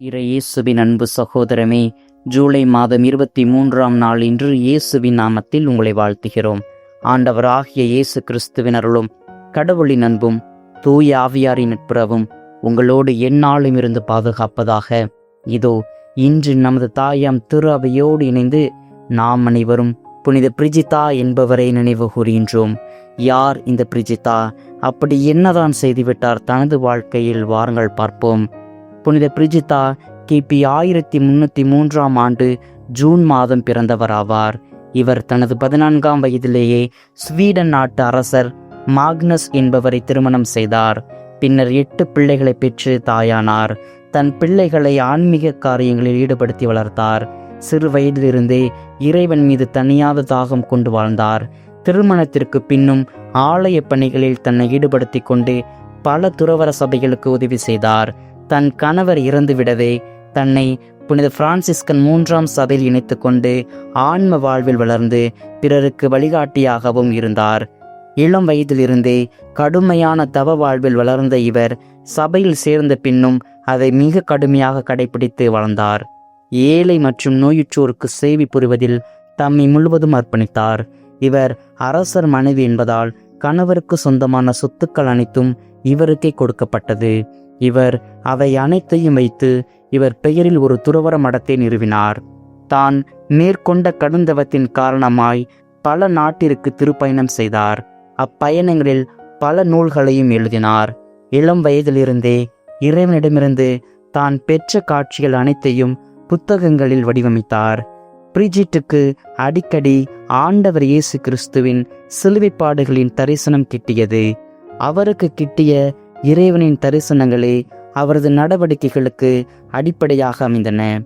இறை இயேசுவின் அன்பு சகோதரமே ஜூலை மாதம் இருபத்தி மூன்றாம் நாள் இன்று இயேசுவின் நாமத்தில் உங்களை வாழ்த்துகிறோம். ஆண்டவராகிய இயேசு கிறிஸ்துவின் அருளும் கடவுளின் அன்பும் தூய ஆவியாரின் நட்புறவும் உங்களோடு எந்நாளும் இருந்து பாதுகாப்பதாக. இதோ இன்று நமது தாயாம் திரு அவையோடு இணைந்து நாம் அனைவரும் புனித பிரிஜிதா என்பவரை நினைவு கூறுகின்றோம். யார் இந்த பிரிஜிதா? அப்படி என்னதான் செய்துவிட்டார்? தனது வாழ்க்கையில் வாருங்கள் பார்ப்போம். புனித பிரிஜிதா கிபி ஆயிரத்தி முன்னூற்றி மூன்றாம் ஆண்டு ஜூன் மாதம் பிறந்தவராவார். இவர் தனது பதினான்காம் வயதிலேயே ஸ்வீடன் நாட்டு அரசர் மாக்னஸ் என்பவரை திருமணம் செய்தார். பின்னர் எட்டு பிள்ளைகளை பெற்று தாயானார். தன் பிள்ளைகளை ஆன்மீக காரியங்களில் ஈடுபடுத்தி வளர்த்தார். சிறு வயதிலிருந்தே இறைவன் மீது தனியாத தாகம் கொண்டு வாழ்ந்தார். திருமணத்திற்கு பின்னும் ஆலய பணிகளில் தன்னை ஈடுபடுத்தி கொண்டு பல துறவர சபைகளுக்கு உதவி செய்தார். தன் கணவர் இறந்துவிடவே தன்னை புனித பிரான்சிஸ்கன் மூன்றாம் சபையில் இணைத்து கொண்டு ஆன்ம வாழ்வில் வளர்ந்து பிறருக்கு வழிகாட்டியாகவும் இருந்தார். இளம் வயதிலிருந்தே கடுமையான தவ வாழ்வில் வளர்ந்த இவர் சபையில் சேர்ந்த பின்னும் அதை மிக கடுமையாக கடைபிடித்து வளர்ந்தார். ஏழை மற்றும் நோயுற்றோருக்கு சேவை புரிவதில் தம்மை முழுவதும் அர்ப்பணித்தார். இவர் அரசர் மனைவி என்பதால் கணவருக்கு சொந்தமான சொத்துக்கள் அனைத்தும் இவருக்கே கொடுக்கப்பட்டது. இவர் அவை அனைத்தையும் வைத்து இவர் பெயரில் ஒரு துறவர மடத்தை நிறுவினார். தான் மேற்கொண்ட கடுந்தவத்தின் காரணமாய் பல நாட்டிற்கு திருப்பயணம் செய்தார். அப்பயணங்களில் பல நூல்களையும் எழுதினார். இளம் வயதிலிருந்தே இறைவனிடமிருந்து தான் பெற்ற காட்சிகள் அனைத்தையும் புத்தகங்களில் வடிவமைத்தார். பிரிஜிட்டுக்கு அடிக்கடி ஆண்டவர் இயேசு கிறிஸ்துவின் சிலுவைப்பாடுகளின் தரிசனம் கிட்டியது. அவருக்கு கிட்டிய இறைவனின் தரிசனங்களே அவரது நடவடிக்கைகளுக்கு அடிப்படையாக அமைந்தன.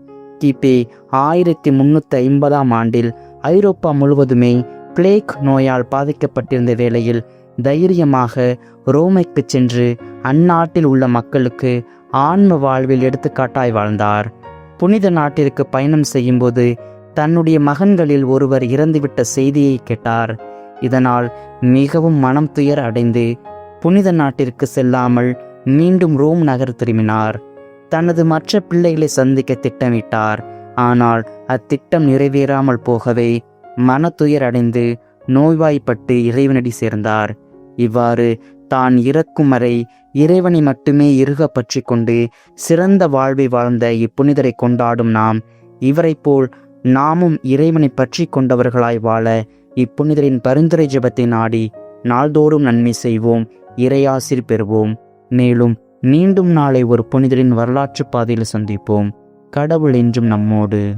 கிபி ஆயிரத்தி முன்னூற்றி ஐம்பதாம் ஆண்டில் ஐரோப்பா முழுவதுமே பிளேக் நோயால் பாதிக்கப்பட்டிருந்த வேளையில் தைரியமாக ரோமைக்கு சென்று அந்நாட்டில் உள்ள மக்களுக்கு ஆன்ம வாழ்வில் எடுத்துக்காட்டாய் வாழ்ந்தார். புனித நாட்டிற்கு பயணம் செய்யும்போது தன்னுடைய மகன்களில் ஒருவர் இறந்துவிட்ட செய்தியை கேட்டார். இதனால் மிகவும் மனம் துயர் அடைந்து புனித நாட்டிற்கு செல்லாமல் மீண்டும் ரோம் நகர் திரும்பினார். தனது மற்ற பிள்ளைகளை சந்திக்க திட்டமிட்டார். ஆனால் அத்திட்டம் நிறைவேறாமல் போகவே மனத்துயர் அடைந்து நோய்வாய்ப்பட்டு இறைவனடி சேர்ந்தார். இவ்வாறு தான் இறக்கும் வரை இறைவனை மட்டுமே இறுக பற்றி கொண்டு சிறந்த வாழ்வை வாழ்ந்த இப்புனிதரை கொண்டாடும் நாம் இவரைப் போல் நாமும் இறைவனை பற்றி கொண்டவர்களாய் வாழ இப்புனிதரின் பரிந்துரை ஜெபத்தை நாடி நாள்தோறும் நன்மை செய்வோம். இறையாசிர் பெறுவோம். மேலும் மீண்டும் நாளை ஒரு புனிதரின் வரலாற்று பாதையில் சந்திப்போம். கடவுள் என்றும் நம்மோடு.